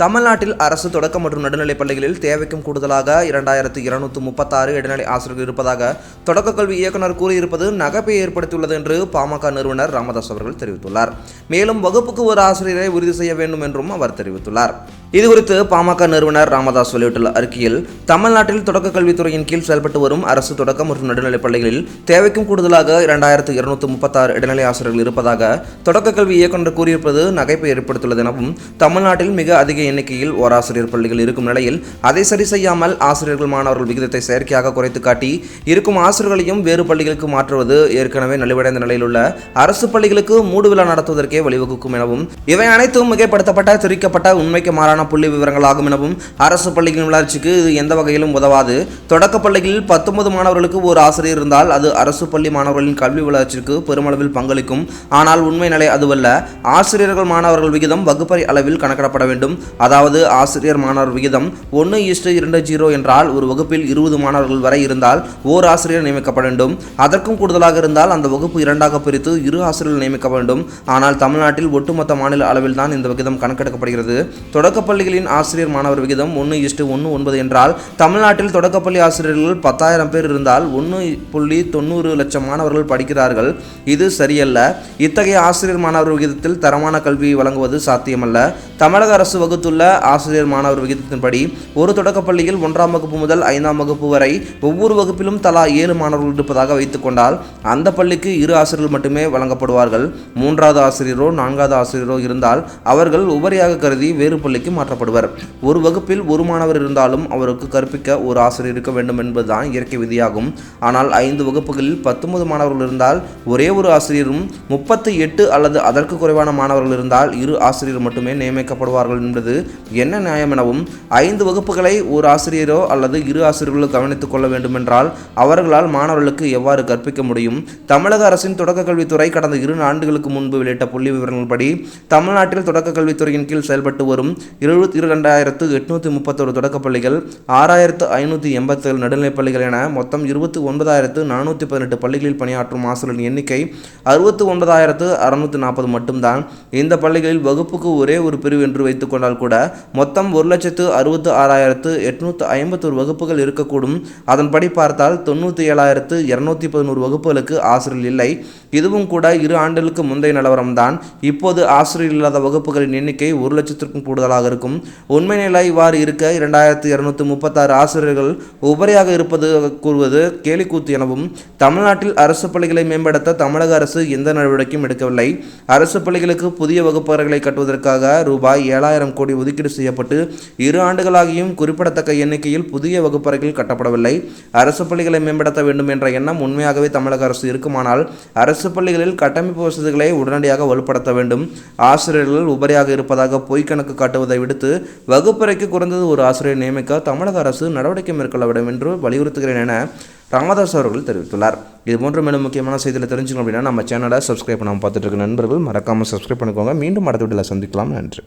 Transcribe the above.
தமிழ்நாட்டில் அரசு தொடக்க மற்றும் நடுநிலைப் பள்ளிகளில் தேவைக்கும் கூடுதலாக இரண்டாயிரத்து இருநூற்று முப்பத்தாறு இடைநிலை ஆசிரியர்கள் இருப்பதாக தொடக்க கல்வி இயக்குனர் கூறியிருப்பது நகைப்பை ஏற்படுத்தியுள்ளது என்று பாமக நிறுவனர் ராமதாஸ் அவர்கள் தெரிவித்துள்ளார். மேலும் வகுப்புக்கு ஒரு ஆசிரியரை உறுதி செய்ய வேண்டும் என்றும் அவர் தெரிவித்துள்ளார். இதுகுறித்து பாமக நிறுவனர் ராமதாஸ் வெளியிட்டுள்ள அறிக்கையில் தமிழ்நாட்டில் தொடக்க கல்வித்துறையின் கீழ் செயல்பட்டு வரும் அரசு தொடக்க மற்றும் நடுநிலைப் பள்ளிகளில் தேவைக்கும் கூடுதலாக இரண்டாயிரத்து இருநூற்று முப்பத்தாறு இடைநிலை ஆசிரியர்கள் இருப்பதாக தொடக்க கல்வி இயக்குனர் கூறியிருப்பது நகைப்பை ஏற்படுத்தியுள்ளது எனவும் தமிழ்நாட்டில் மிக அதிக எண்ணிக்கையில் ஓராசிரியர் பள்ளிகள் இருக்கும் நிலையில் அதை சரி செய்யாமல் ஆசிரியர்கள் மாணவர்கள் விகிதத்தை செயற்கையாக குறைத்து காட்டி இருக்கும் ஆசிரியர்களையும் வேறு பள்ளிகளுக்கு மாற்றுவது ஏற்கனவே நலிவடைந்த நிலையில் உள்ள அரசு பள்ளிகளுக்கு மூடு விழா நடத்துவதற்கே வழிவகுக்கும் எனவும் இவை அனைத்தும் மிகைப்படுத்தப்பட்ட திரிக்கப்பட்ட உண்மைக்கு மாறான புள்ளி விவரங்களாகும் எனவும் அரசு பள்ளிகளின் வளர்ச்சிக்கு இது எந்த வகையிலும் உதவாது. தொடக்க பள்ளிகளில் பத்தொன்பது மாணவர்களுக்கு ஒரு ஆசிரியர் இருந்தால் அது அரசு பள்ளி மாணவர்களின் கல்வி வளர்ச்சிக்கு பெருமளவில் பங்களிக்கும். ஆனால் உண்மை நிலை அதுவல்ல. ஆசிரியர்கள் மாணவர்கள் விகிதம் வகுப்பறை அளவில் கணக்கிடப்பட வேண்டும். அதாவது ஆசிரியர் மாணவர் விகிதம் ஒன்று இஸ்டு இரண்டு ஜீரோ என்றால் ஒரு வகுப்பில் இருபது மாணவர்கள் வரை இருந்தால் ஓர் ஆசிரியர் நியமிக்கப்பட வேண்டும். அதற்கும் கூடுதலாக இருந்தால் அந்த வகுப்பு இரண்டாக பிரித்து இரு ஆசிரியர்கள் நியமிக்க வேண்டும். ஆனால் தமிழ்நாட்டில் ஒட்டுமொத்த மாநில அளவில் தான் இந்த விகிதம் கணக்கெடுக்கப்படுகிறது. தொடக்கப்பள்ளிகளின் ஆசிரியர் மாணவர் விகிதம் ஒன்று இஸ்டு ஒன்று ஒன்பது என்றால் தமிழ்நாட்டில் தொடக்கப்பள்ளி ஆசிரியர்கள் பத்தாயிரம் பேர் இருந்தால் ஒன்று புள்ளி தொண்ணூறு லட்சம் மாணவர்கள் படிக்கிறார்கள். இது சரியல்ல. இத்தகைய ஆசிரியர் மாணவர் விகிதத்தில் தரமான கல்வியை வழங்குவது சாத்தியமல்ல. தமிழக அரசு வகுத்துள்ள ஆசிரியர் மாணவர் விகிதத்தின்படி ஒரு தொடக்கப் பள்ளியில் ஒன்றாம் வகுப்பு முதல் ஐந்தாம் வகுப்பு வரை ஒவ்வொரு வகுப்பிலும் தலா ஏழு மாணவர்கள் இருப்பதாக வைத்துக்கொண்டால் அந்த பள்ளிக்கு இரு ஆசிரியர்கள் மட்டுமே வழங்கப்படுவார்கள். மூன்றாவது ஆசிரியரோ நான்காவது ஆசிரியரோ இருந்தால் அவர்கள் உபரியாக கருதி வேறு பள்ளிக்கு மாற்றப்படுவர். ஒரு வகுப்பில் ஒரு மாணவர் இருந்தாலும் அவருக்கு கற்பிக்க ஒரு ஆசிரியர் இருக்க வேண்டும் என்பதுதான் இயற்கை விதியாகும். ஆனால் ஐந்து வகுப்புகளில் பத்தொன்பது மாணவர்கள் இருந்தால் ஒரே ஒரு ஆசிரியரும் முப்பத்தி எட்டு அல்லது அதற்கு குறைவான மாணவர்கள் இருந்தால் இரு ஆசிரியர் மட்டுமே நியமிக்கப்படுவார்கள் என்பது என்ன நியாயம் எனவும் ஐந்து வகுப்புகளை ஒரு ஆசிரியரோ அல்லது இரு ஆசிரியர்களோ கவனித்துக் கொள்ள வேண்டுமென்றால் அவர்களால் மாணவர்களுக்கு எவ்வாறு கற்பிக்க முடியும்? தமிழக அரசின் தொடக்க கல்வித்துறை கடந்த இரு ஆண்டுகளுக்கு முன்பு வெளியிட்ட புள்ளி விவரங்கள்படி தமிழ்நாட்டில் தொடக்க கல்வித்துறையின் கீழ் செயல்பட்டு வரும் இருபத்தி இரண்டாயிரத்து எட்நூற்றி முப்பத்தொரு தொடக்கப் பள்ளிகள் ஆறாயிரத்து ஐநூற்றி எண்பத்தேழு நடுநிலைப் பள்ளிகள் என மொத்தம் இருபத்தி ஒன்பதாயிரத்து நானூற்றி பதினெட்டு பள்ளிகளில் பணியாற்றும் ஆசிரியர்களின் எண்ணிக்கை அறுபத்து ஒன்பதாயிரத்து அறுநூற்றி நாற்பது மட்டும்தான். இந்த பள்ளிகளில் வகுப்புக்கு ஒரே ஒரு பிரிவு என்று வைத்துக்கொண்டால் கூட மொத்தம் ஒரு லட்சத்து அறுபத்து ஆறாயிரத்து எட்நூற்று ஐம்பத்தொரு வகுப்புகள் இருக்கக்கூடும். அதன்படி பார்த்தால் தொண்ணூற்றி ஏழாயிரத்து இரநூத்தி பதினோரு வகுப்புகளுக்கு ஆசிரியர் இல்லை. இதுவும் கூட இரு ஆண்டுகளுக்கு முந்தைய நிலவரம்தான். இப்போது ஆசிரியர் இல்லாத வகுப்புகளின் எண்ணிக்கை ஒரு லட்சத்திற்கும் கூடுதலாக இருக்கும். உண்மை நிலை இவ்வாறு இருக்க இரண்டாயிரத்து இருநூத்தி முப்பத்தாறு ஆசிரியர்கள் உபரியாக இருப்பது கூறுவது கேலிக்கூத்து எனவும் தமிழ்நாட்டில் அரசு பள்ளிகளை மேம்படுத்த தமிழக அரசு எந்த நடவடிக்கையும் எடுக்கவில்லை. அரசு பள்ளிகளுக்கு புதிய வகுப்பறைகளை கட்டுவதற்காக ரூபாய் ஏழாயிரம் கோடி ஒதுக்கீடு செய்யப்பட்டு இரு ஆண்டுகளாகியும் குறிப்பிடத்தக்க எண்ணிக்கையில் புதிய வகுப்பறைகள் கட்டப்படவில்லை. அரசு பள்ளிகளை மேம்படுத்த வேண்டும் என்ற எண்ணம் உண்மையாகவே தமிழக அரசு இருக்குமானால் அரசு பள்ளிகளில் கட்டமைப்பு வசதிகளை உடனடியாக வலுப்படுத்த வேண்டும். ஆசிரியர்கள் உபரியாக இருப்பதாக பொய் கணக்கு காட்டுவதை விடுத்து வகுப்பறைக்கு குறைந்தது ஒரு ஆசிரியர் நியமிக்க தமிழக அரசு நடவடிக்கை மேற்கொள்ள வேண்டும் என்று வலியுறுத்துகிறேன் என ராமதாஸ் அவர்கள் தெரிவித்துள்ளார். இது போன்ற மேலும் முக்கியமான செய்தியில் தெரிஞ்சுக்கணும் அப்படின்னா நம்ம சேனலை சப்ஸ்கிரைப் பண்ணாமல் பார்த்துட்டு இருக்க நண்பர்கள் மறக்காமல் சப்ஸ்கிரைப் பண்ணிக்கோங்க. மீண்டும் அடுத்த வீட்டில் சந்திக்கலாம். நன்றி.